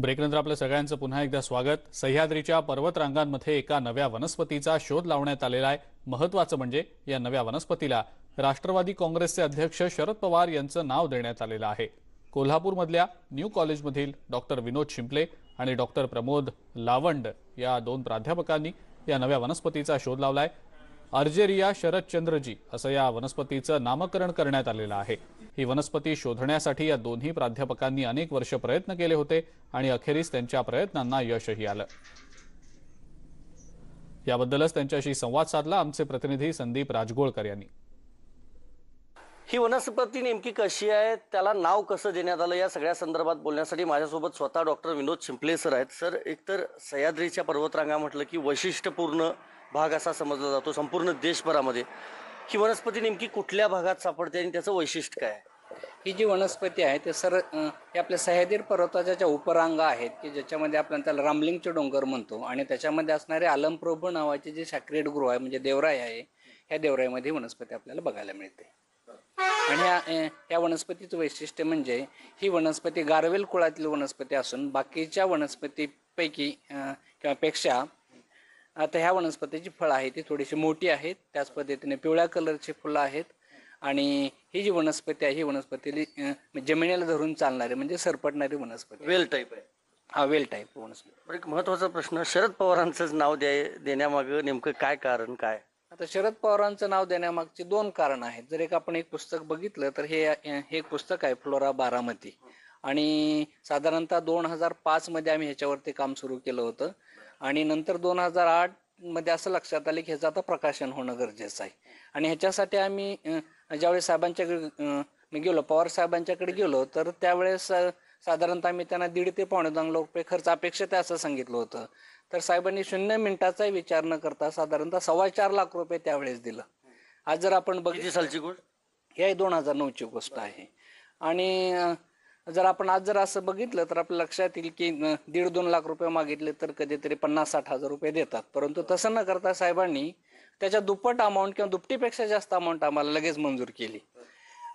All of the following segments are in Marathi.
ब्रेकनंतर आपल्या सगळ्यांचं पुन्हा एकदा स्वागत. सह्याद्रीच्या पर्वतरांगांमध्ये एका नव्या वनस्पतीचा शोध लावण्यात आलेला आहे. महत्वाचं म्हणजे या नव्या वनस्पतीला. राष्ट्रवादी काँग्रेसचे अध्यक्ष शरद पवार यांचं नाव देण्यात आलेलं आहे. कोल्हापूरमधल्या न्यू कॉलेजमधील डॉक्टर विनोद शिंपले आणि डॉक्टर प्रमोद लावंड या दोन प्राध्यापकांनी या नव्या वनस्पतीचा शोध लावला आहे अर्जेरिया शरदचंद्रजी असं या वनस्पतीचं नामकरण करण्यात आलेलं आहे. ही वनस्पती शोधण्यासाठी या दोन्ही प्राध्यापकांनी अनेक वर्ष प्रयत्न केले होते आणि अखेरीस त्यांच्या प्रयत्नांना यशही आलं. याबद्दलच त्यांच्याशी संवाद साधला आमचे प्रतिनिधी संदीप राजगोळकर यांनी. ही वनस्पती नेमकी कशी आहे त्याला नाव कसं देण्यात आलं या सगळ्या संदर्भात बोलण्यासाठी माझ्यासोबत स्वतः डॉक्टर विनोद शिंपले सर आहेत. सर एकतर सह्याद्रीच्या पर्वतरांगा म्हटलं की वैशिष्ट्यपूर्ण भाग असा समजला जातो संपूर्ण देशभरामध्ये ही वनस्पती नेमकी कुठल्या भागात सापडते आणि त्याचं वैशिष्ट्य काय आहे? ही जी वनस्पती आहे ते सर अं, हे आपल्या सह्याद्री पर्वताच्या ज्या उपरांगा आहेत की ज्याच्यामध्ये आपण त्याला रामलिंगचे डोंगर म्हणतो आणि त्याच्यामध्ये असणारे आलमप्रभू नावाचे जे शाक्रेट गृह आहे म्हणजे देवराय आहे ह्या देवराईमध्ये ही वनस्पती आपल्याला बघायला मिळते. आणि ह्या अं, वनस्पतीचं वैशिष्ट्य म्हणजे ही वनस्पती गारवेल कुळातील वनस्पती असून बाकीच्या वनस्पतीपैकी अं, किंवा पेक्षा आता ह्या वनस्पतीची फळं आहेत ती थोडीशी मोठी आहेत. त्याच पद्धतीने पिवळ्या कलरची फुलं आहेत. आणि ही जी वनस्पती आहे ही वनस्पती जमिनीला धरून चालणारी म्हणजे सरपटणारी वनस्पती वेल टाईप आहे. हा वेल टाईप वनस्पती. एक महत्त्वाचा प्रश्न शरद पवारांचंच नाव द्याय देण्यामागं नेमकं काय कारण काय? आता शरद पवारांचं नाव देण्यामागची दोन कारण आहेत. जर एक आपण एक पुस्तक बघितलं तर हे हे एक पुस्तक आहे फ्लोरा बारामती. आणि साधारणतः दोन हजार पाच मध्ये आम्ही ह्याच्यावरती काम सुरू केलं होतं. आणि नंतर दोन हजार आठमध्ये असं लक्षात आलं की ह्याचं आता प्रकाशन होणं गरजेचं आहे. आणि ह्याच्यासाठी आम्ही ज्यावेळेस साहेबांच्याकडे मी गेलो पवार साहेबांच्याकडे गेलो तर त्यावेळेस साधारणतः मी त्यांना दीड ते पावणे दोन लाख रुपये खर्च अपेक्षित आहे असं सांगितलं होतं. तर साहेबांनी शून्य मिनिटाचाही विचार न करता साधारणतः सव्वा चार लाख रुपये त्यावेळेस दिलं. आज जर आपण बघ किती सालची गोष्ट? ही दोन हजार नऊची गोष्ट आहे. आणि जर आपण आज जर असं बघितलं तर आपल्या लक्षात येईल की दीड दोन लाख रुपये मागितले तर कधीतरी पन्नास साठ हजार रुपये देतात. परंतु तसं न करता साहेबांनी त्याच्या दुप्पट अमाऊंट किंवा दुपटीपेक्षा जास्त अमाऊंट आम्हाला लगेच मंजूर केली.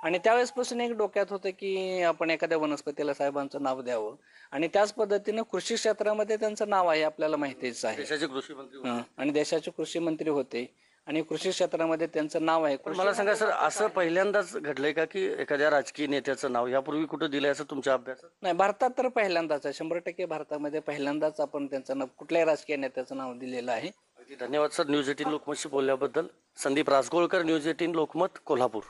आणि त्यावेळेसपासून एक डोक्यात होतं की आपण एखाद्या वनस्पतीला साहेबांचं नाव द्यावं. आणि त्याच पद्धतीनं कृषी क्षेत्रामध्ये त्यांचं नाव आहे आपल्याला माहितीच आहे. देशाचे कृषी मंत्री. हं. आणि देशाचे कृषी मंत्री होते. आणि कृषी क्षेत्रामध्ये त्यांचं नाव आहे. पण मला सांगा सर असं पहिल्यांदाच घडलंय का की एखाद्या राजकीय नेत्याचं नाव यापूर्वी कुठं दिलंय असं तुमच्या अभ्यासात? नाही भारतात तर पहिल्यांदाच आहे. शंभर टक्के भारतामध्ये पहिल्यांदाच आपण त्यांचं नाव कुठल्याही राजकीय नेत्याचं नाव दिलेलं आहे. धन्यवाद सर. न्यूज एटीन लोकमतशी बोलल्याबद्दल. Sandeep Rasgolkar news eighteen Lokmat Kolhapur.